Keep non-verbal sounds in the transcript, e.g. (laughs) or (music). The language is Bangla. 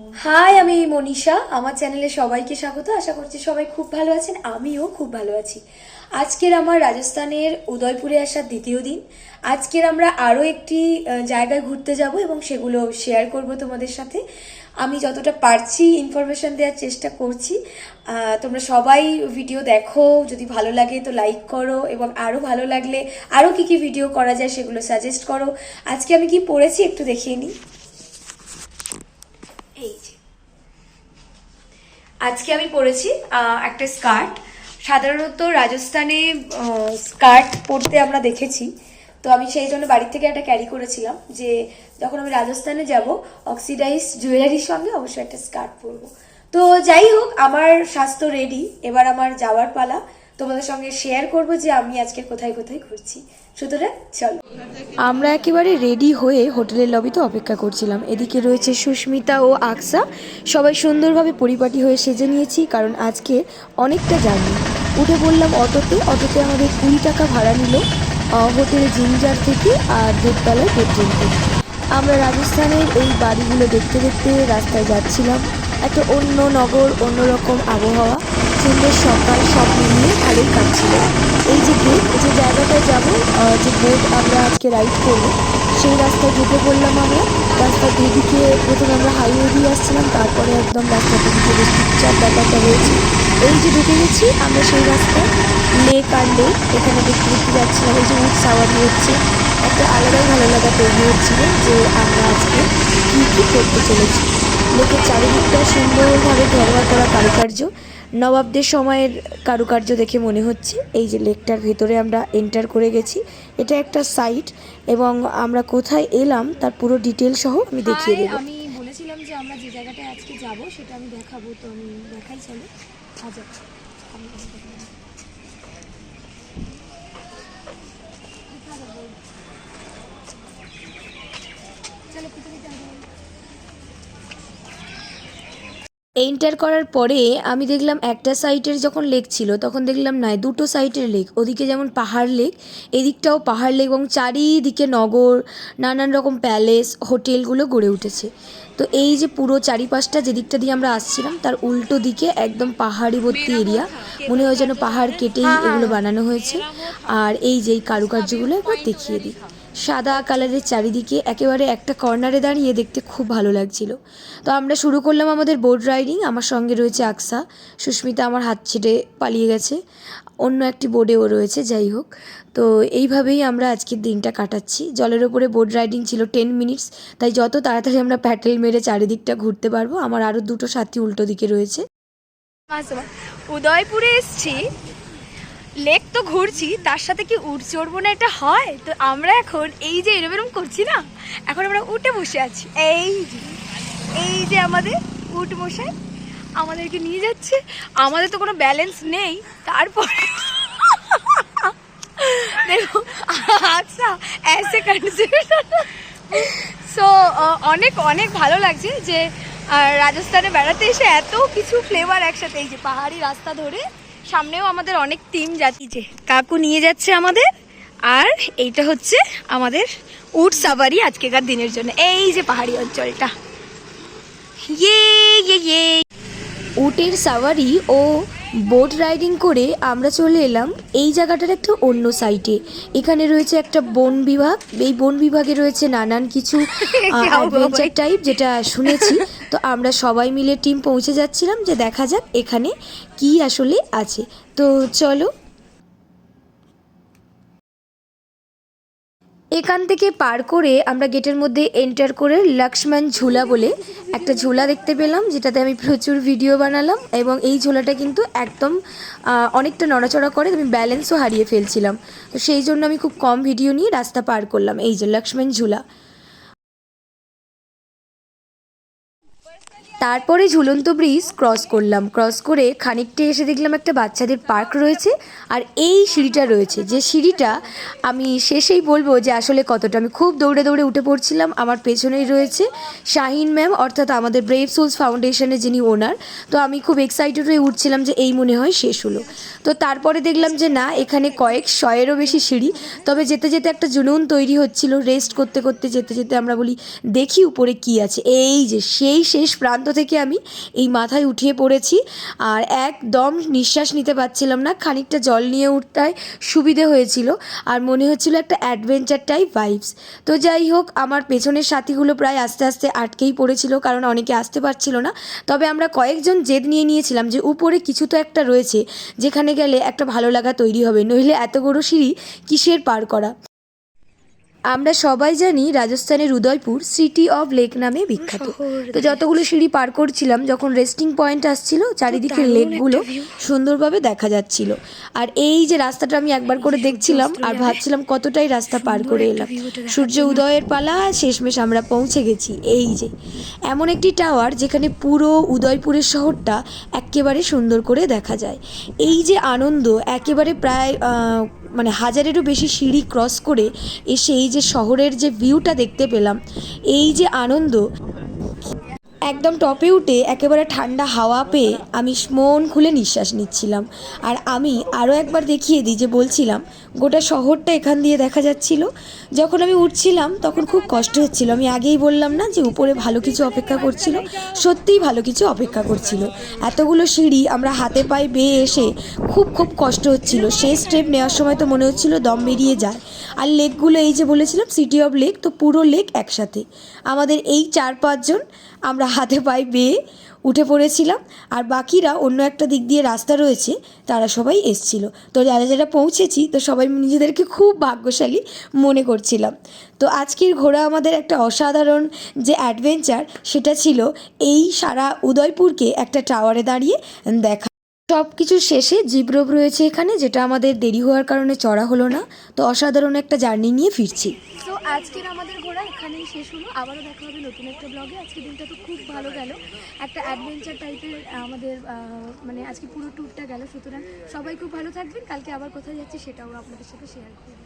হাই আমি মনীষা। আমার চ্যানেলে সবাইকে স্বাগত। আশা করছি সবাই খুব ভালো আছেন। আমিও খুব ভালো আছি। আজকের আমার রাজস্থানের উদয়পুরে আসার দ্বিতীয় দিন। আজকের আমরা আরও একটি জায়গায় ঘুরতে যাব এবং সেগুলো শেয়ার করব তোমাদের সাথে। আমি যতটা পারছি ইনফরমেশন দেওয়ার চেষ্টা করছি। তোমরা সবাই ভিডিও দেখো। যদি ভালো লাগে তো লাইক করো এবং আরও ভালো লাগলে আরও কী কী ভিডিও করা যায় সেগুলো সাজেস্ট করো। আজকে আমি কি পড়েছি একটু দেখিয়ে নিই। এই আজকে আমি পরেছি একটা স্কার্ট। সাধারণত রাজস্থানে স্কার্ট পরতে আমরা দেখেছি। তো আমি সেই জন্য বাড়ি থেকে একটা ক্যারি করেছিলাম যে, যখন আমি রাজস্থানে যাব অক্সিডাইজ জুয়েলারির সঙ্গে অবশ্যই একটা স্কার্ট পরবো। তো যাই হোক, আমার স্বাস্থ্য রেডি এবার আমার যাওয়ার পালা। তোমাদের সঙ্গে শেয়ার করব যে আমি আজকে কোথায় কোথায় ঘুরছি। সুতরাং চলো। আমরা একেবারে রেডি হয়ে হোটেলের লবিতে অপেক্ষা করছিলাম। এদিকে রয়েছে সুস্মিতা ও আকসা। সবাই সুন্দরভাবে পরিপাটি হয়ে সেজে নিয়েছি, কারণ আজকে অনেকটা জার্নি। উঠে পড়লাম অটোতে অটোতে আমাদের কুড়ি টাকা ভাড়া নিল হোটেল জিঞ্জার থেকে আর দেবতলায় থেকে। আমরা রাজস্থানের এই বাড়িগুলো দেখতে দেখতে রাস্তায় যাচ্ছিলাম। একটা অন্য নগর, অন্যরকম আবহাওয়া। সুন্দর সকাল, সব মিলিয়ে ভালোই কাটছিল এই যে গেট যে জায়গাটায় যাব যে বোট আমরা আজকে রাইড করব, সেই রাস্তায় ঢুকে পড়লাম আমরা। রাস্তার দুদিকে প্রথমে আমরা হাইওয়ে দিয়ে আসছিলাম, তারপরে একদম রাস্তার দুদিকে বেশ চুপচাপ ব্যাপারটা রয়েছে। এই যে ঢুকে গেছি আমরা সেই রাস্তায় লেক আর লেক এখানে দেখতে দেখতে যাচ্ছিলাম। এই যে উঠ সাওয়ারি হচ্ছে, একটা আলাদাই ভালো লাগা তৈরি হচ্ছিল যে আমরা আজকে কী কী করতে চলেছি। লেকের চারিদিকটা সুন্দরভাবে ঘরোয়া করা কারুকার্য। নবাবদের সময়ের কারুকার্য দেখে মনে হচ্ছে এই যে লেকটার ভেতরে আমরা এন্টার করে গেছি। এটা একটা সাইট এবং আমরা কোথায় এলাম তার পুরো ডিটেল সহ আমি দেখিয়ে দেবো। আমি বলেছিলাম যে আমরা যে জায়গাটায় আজকে যাব সেটা আমি দেখাবো তো আমি দেখাই চলো। আচ্ছা চলো এন্টার করার পরে আমি দেখলাম একটা সাইটের যখন লেক ছিল তখন দেখলাম নয় দুটো সাইটের লেক ওদিকে যেমন পাহাড় লেক এদিকটাও পাহাড় লেক এবং চারিদিকে নগর নানান রকম প্যালেস হোটেলগুলো গড়ে উঠেছে। তো এই যে পুরো চারিপাশটা যেদিকটা দিয়ে আমরা আসছিলাম তার উল্টো দিকে একদম পাহাড়ি ভর্তি এরিয়া মনে হয় যেন পাহাড় কেটেই এগুলো বানানো হয়েছে। আর এই যে এই কারুকার্যগুলো একবার দেখিয়ে দিই। সাদা কালারের চারিদিকে একেবারে একটা কর্নারে দাঁড়িয়ে দেখতে খুব ভালো লাগছিল। তো আমরা শুরু করলাম আমাদের বোট রাইডিং আমার সঙ্গে রয়েছে আকসা। সুস্মিতা আমার হাত ছেড়ে পালিয়ে গেছে। অন্য একটি বোর্ডেও রয়েছে, যাই হোক। তো এইভাবেই আমরা আজকের দিনটা কাটাচ্ছি। জলের ওপরে বোর্ড রাইডিং ছিল টেন মিনিটস তাই যত তাড়াতাড়ি আমরা প্যাটেল মেরে চারিদিকটা ঘুরতে পারব, আমার আরও দুটো সাথী উল্টো দিকে রয়েছে। উদয়পুরে এসছি। লেক তো ঘুরছি, তার সাথে কি উঠ চড়বো না এটা হয়? তো আমরা এখন এই যে এরম এরম করছি না এখন আমরা উঠে বসে আছি। এই যে এই যে আমাদের উঠ মশাই আমাদেরকে নিয়ে যাচ্ছে। আমাদের তো কোনো ব্যালেন্স নেই, তারপরে আচ্ছা ऐसे সো অনেক অনেক ভালো লাগছে যে রাজস্থানে বেড়াতে এসে এত কিছু ফ্লেভার একসাথে, এই যে পাহাড়ি রাস্তা ধরে সামনেও আমাদের অনেক টিম যাচ্ছে। যে কাকু নিয়ে যাচ্ছে আমাদের, আর এইটা হচ্ছে আমাদের উট সাবারি আজকেকার দিনের জন্য। এই যে পাহাড়ি অঞ্চলটা। ইয়ে ইয়ে ইয়ে। উটের সাওয়ারি ও বোট রাইডিং করে আমরা চলে এলাম এই জায়গাটার একটা অন্য সাইটে এখানে রয়েছে একটা বন বিভাগ এই বন বিভাগে রয়েছে নানান কিছু (laughs) অ্যাডভেঞ্চার টাইপ যেটা শুনেছি। তো আমরা সবাই মিলে টিম পৌঁছে যাচ্ছিলাম যে দেখা যাক এখানে কি আসলে আছে। তো চলো এখান থেকে পার করে আমরা গেটের মধ্যে এন্টার করে লক্ষ্মণ ঝুলা বলে একটা ঝোলা দেখতে পেলাম, যেটাতে আমি প্রচুর ভিডিও বানালাম এবং এই ঝোলাটা কিন্তু একদম অনেকটা নড়াচড়া করে, আমি ব্যালেন্সও হারিয়ে ফেলছিলাম। তো সেই জন্য আমি খুব কম ভিডিও নিয়ে রাস্তা পার করলাম। এই যে লক্ষ্মণ ঝুলা। তারপরে ঝুলন্ত ব্রিজ ক্রস করলাম। ক্রস করে খানিকটা এসে দেখলাম একটা বাচ্চাদের পার্ক রয়েছে আর এই সিঁড়িটা রয়েছে। যে সিঁড়িটা আমি শেষেই বলব যে আসলে কতটা। আমি খুব দৌড়ে দৌড়ে উঠে পড়ছিলাম, আমার পেছনেই রয়েছে শাহিন ম্যাম, অর্থাৎ আমাদের ব্রেভ সোলস ফাউন্ডেশনের যিনি ওনার। তো আমি খুব এক্সাইটেড হয়ে উঠছিলাম যে এই মনে হয় শেষ হলো। তো তারপরে দেখলাম যে না, এখানে কয়েক শয়েরও বেশি সিঁড়ি। তবে যেতে যেতে একটা জুনুন তৈরি হচ্ছিল রেস্ট করতে করতে যেতে যেতে আমরা বলি, দেখি উপরে কি আছে। এই যে সেই শেষ প্রান্ত থেকে আমি এই মাথায় উঠিয়ে পড়েছি আর একদম নিঃশ্বাস নিতে পারছিলাম না। খানিকটা জল নিয়ে উঠতে সুবিধে হয়েছিল আর মনে হচ্ছিল একটা অ্যাডভেঞ্চার টাইপ ভাইবস তো যাই হোক, আমার পেছনের সাথীগুলো প্রায় আস্তে আস্তে আটকেই পড়েছিল কারণ অনেকে আসতে পারছিল না। তবে আমরা কয়েকজন জেদ নিয়ে নিয়েছিলাম যে উপরে কিছু তো একটা রয়েছে, যেখানে গেলে একটা ভালো লাগা তৈরি হবে। নইলে এত বড় সিঁড়ি কিসের পার করা? আমরা সবাই জানি রাজস্থানের উদয়পুর সিটি অফ লেক নামে বিখ্যাত। তো যতগুলো সিঁড়ি পার করছিলাম যখন রেস্টিং পয়েন্ট আসছিল চারিদিকে লেকগুলো সুন্দরভাবে দেখা যাচ্ছিল। আর এই যে রাস্তাটা আমি একবার করে দেখছিলাম আর ভাবছিলাম কতটাই রাস্তা পার করে এলাম। সূর্য উদয়ের পালা শেষমেশ আমরা পৌঁছে গেছি। এই যে এমন একটি টাওয়ার যেখানে পুরো উদয়পুরের শহরটা একেবারে সুন্দর করে দেখা যায়। এই যে আনন্দ একেবারে প্রায় মানে হাজারেরও বেশি সিঁড়ি ক্রস করে এসে এই যে শহরের যে ভিউটা দেখতে পেলাম এই যে আনন্দ একদম টপে উঠে একেবারে ঠান্ডা হাওয়া পেয়ে আমি মন খুলে নিঃশ্বাস নিচ্ছিলাম। আর আমি আরও একবার দেখিয়ে দিই যে বলছিলাম, গোটা শহরটা এখান দিয়ে দেখা যাচ্ছিল। যখন আমি উঠছিলাম, তখন খুব কষ্ট হচ্ছিল। আমি আগেই বললাম না যে উপরে ভালো কিছু অপেক্ষা করছিল, সত্যিই ভালো কিছু অপেক্ষা করছিল। এতগুলো সিঁড়ি আমরা হাতে পায়ে বেয়ে এসে খুব খুব কষ্ট হচ্ছিল। সেই স্টেপ নেওয়ার সময় তো মনে হচ্ছিল দম বেরিয়ে যায়। আর লেকগুলো এই যে বলেছিলাম সিটি অফ লেক তো পুরো লেক একসাথে। আমাদের এই চার, পাঁচজন আমরা হাতে পায়ে বেয়ে উঠে পড়েছিলাম। আর বাকিরা অন্য একটা দিক দিয়ে রাস্তা রয়েছে, তারা সবাই এসছিল। তো যারা যারা পৌঁছেছি, তো সবাই নিজেদেরকে খুব ভাগ্যশালী মনে করছিলাম। তো আজকের ঘোরা আমাদের একটা অসাধারণ যে অ্যাডভেঞ্চার সেটা ছিল এই সারা উদয়পুরকে একটা টাওয়ারে দাঁড়িয়ে দেখা। সব কিছু শেষে জিব্রোভ রয়েছে এখানে, যেটা আমাদের দেরি হওয়ার কারণে চড়া হলো না। তো অসাধারণ একটা জার্নি নিয়ে ফিরছি। তো আজকের আমাদের শেষ হলো, আবারও দেখা হবে নতুন একটা ব্লগে আজকে দিনটা তো খুব ভালো গেল। একটা অ্যাডভেঞ্চার টাইপের আমাদের মানে আজকে পুরো ট্যুরটা গেল। সুতরাং সবাই খুব ভালো থাকবেন। কালকে আবার কোথায় যাচ্ছি সেটাও আপনাদের সাথে শেয়ার করব।